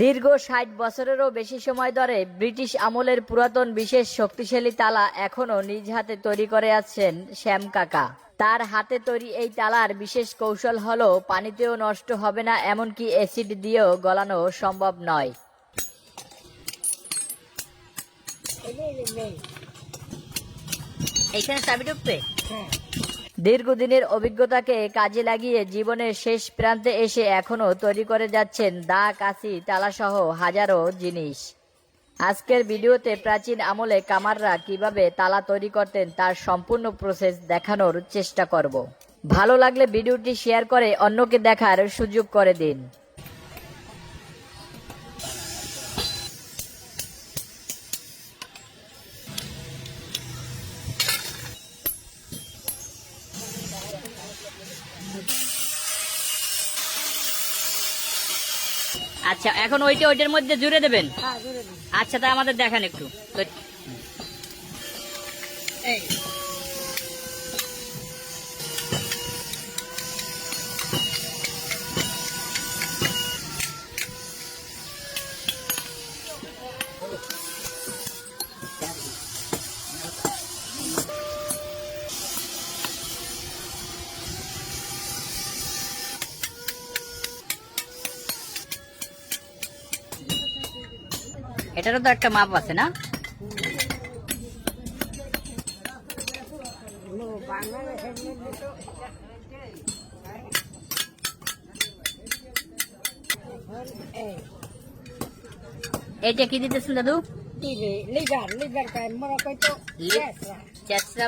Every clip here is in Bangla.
দীর্ঘ ষাট বছরেরও বেশি সময় ধরে ব্রিটিশ আমলের পুরাতন বিশেষ শক্তিশালী তালা এখনও নিজ হাতে তৈরি করে আছেন শ্যাম কাকা। তার হাতে তৈরি এই তালার বিশেষ কৌশল হলো পানিতেও নষ্ট হবে না এমনকি অ্যাসিড দিয়েও গলানো সম্ভব নয়। এইখানে চাবি ঢুকবে? দীর্ঘদিনের অভিজ্ঞতাকে কাজে লাগিয়ে জীবনের শেষ প্রান্তে এসে এখনও তৈরি করে যাচ্ছেন দা, কাশি, তালাসহ হাজারো জিনিস। আজকের ভিডিওতে প্রাচীন আমলে কামাররা কীভাবে তালা তৈরি করতেন তার সম্পূর্ণ প্রসেস দেখানোর চেষ্টা করব। ভালো লাগলে ভিডিওটি শেয়ার করে অন্যকে দেখার সুযোগ করে দিন। আচ্ছা এখন ওইটা ওইটার মধ্যে জুড়ে দেবেন? আচ্ছা তা আমাদের দেখেন একটু। তো- এটারও তো একটা মাপ আছে না? এইটা কি দিতেছেন দাদু? লিভার লিভার কই তো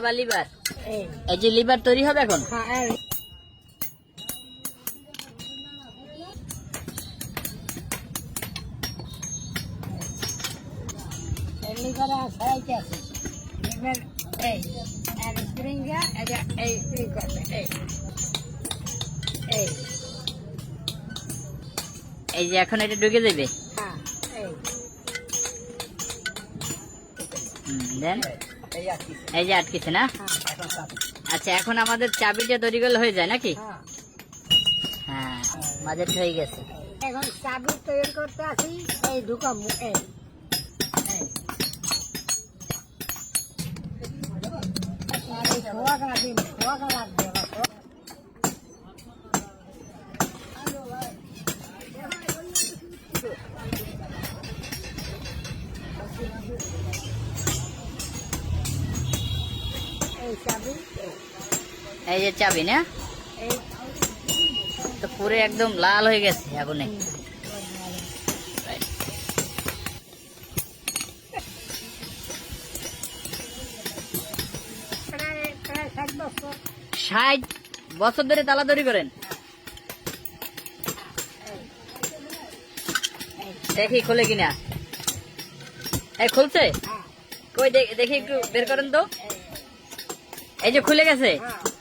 বা লিভার? এই। এই যে লিভার তৈরি হবে এখন? হ্যাঁ এই লিভার সাইতে আছে। লিভার এই আর স্প্রিংটা এটা এই স্প্রিং করবে এই এই। এই যে এখন এটা ঢুকে দেবে হ্যাঁ এই। দেন। যে আটকেছে না? হ্যাঁ আচ্ছা এখন আমাদের চাবিটা তৈরি করলে হয়ে যায় নাকি? হ্যাঁ। হ্যাঁ বাজেট হয়ে গেছে। এখন চাবি তৈরি করতে আসি এই এই এই। এই যে চাবি না? তো পুরো একদম লাল হয়ে গেছে আগুনে। ষাট বছর ধরে তালা তৈরি করেন। দেখি খুলে কিনা। এই খুলছে? হ্যাঁ। কই দেখি একটু বের করেন তো। এই যে খুলে গেছে? হ্যাঁ।